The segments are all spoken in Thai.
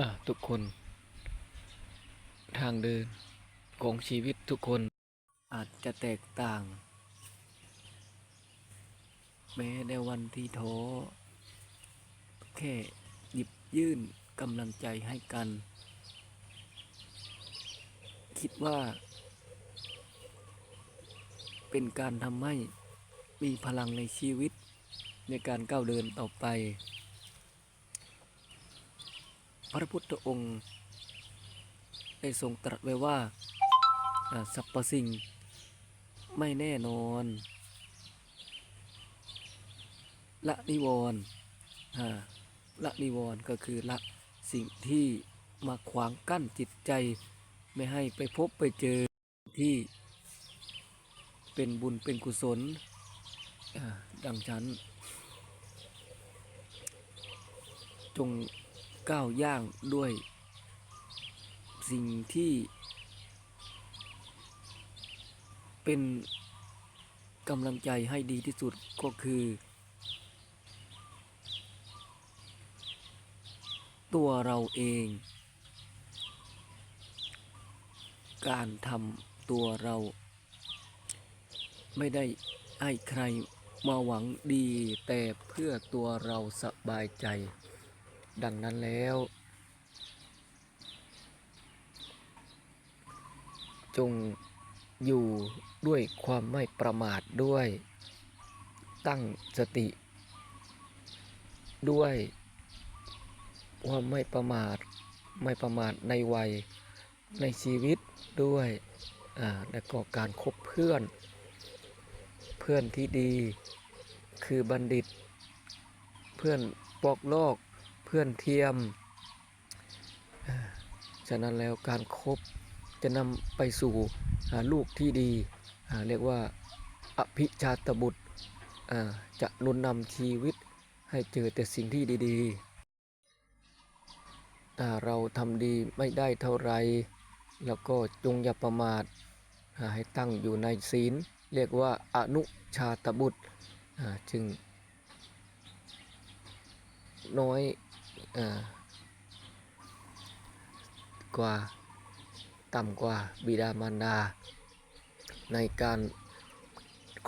อะทุกคน ทางเดินของชีวิตทุกคนอาจจะแตกต่าง แม้ในวันที่ท้อแค่หยิบยื่นกำลังใจให้กัน คิดว่า เป็นการทำให้มีพลังในชีวิตในการก้าวเดินต่อไป พระพุทธองค์ได้ทรงตรัสไว้ว่าสรรพสิ่งไม่แน่นอน ละนิวรณ์ละนิวรณ์ก็คือละสิ่งที่มาขวางกั้นจิตใจ ไม่ให้ไปพบไปเจอที่เป็นบุญเป็นกุศลดังฉันจง ก้าวย่างด้วย สิ่งที่ เป็นกำลังใจให้ดีที่สุดก็คือ ตัวเราเอง การทำตัวเรา ไม่ได้ให้ใครมาหวังดีแต่เพื่อตัวเราสบายใจ ดังนั้นแล้ว จงอยู่ด้วยความไม่ประมาทด้วย ตั้งสติ ด้วยความไม่ประมาทไม่ประมาทในวัยในชีวิตด้วยแล้วก็การคบเพื่อน เพื่อนที่ดีคือบัณฑิต เพื่อนปอกโลก เพื่อนเทียม ฉะนั้นแล้วการครบจะนำไปสู่ลูกที่ดีเรียกว่าอภิชาตบุตรจะนุนนำชีวิตให้เจอแต่สิ่งที่ดีๆถ้าเราทำดีไม่ได้เท่าไร แล้วก็จงอย่าประมาทให้ตั้งอยู่ในศีล เรียกว่าอนุชาตบุตรจึงน้อย กว่า ต่ำกว่าบิดามารดา ในการ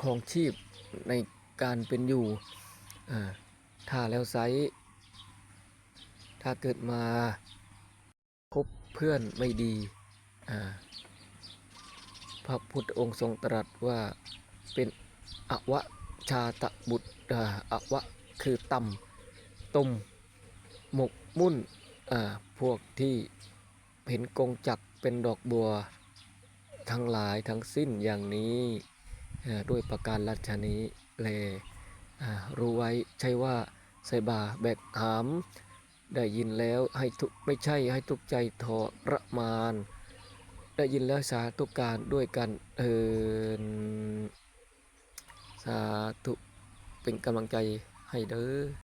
ครองชีพในการเป็นอยู่ถ้าแล้วไซถ้าเกิดมาคบเพื่อนไม่ดี พระพุทธองค์ทรงตรัสว่าเป็นอวชาตบุตรอ่าอวะคือต่ำตุ่ม หมกมุ่นอ่าพวกที่เห็นกงจักเป็นดอกบัว ทั้งหลายทั้งสิ้นอย่างนี้ด้วยประการลัชนี้แลอ่ารู้ไว้ใช่ว่าใส่บาแบกหาม ได้ยินแล้วให้ทุกไม่ใช่ให้ทุกใจทอระมานได้ยินแล้วสาธุการด้วยกันเอินสาธุเป็นกำลังใจให้เด้อ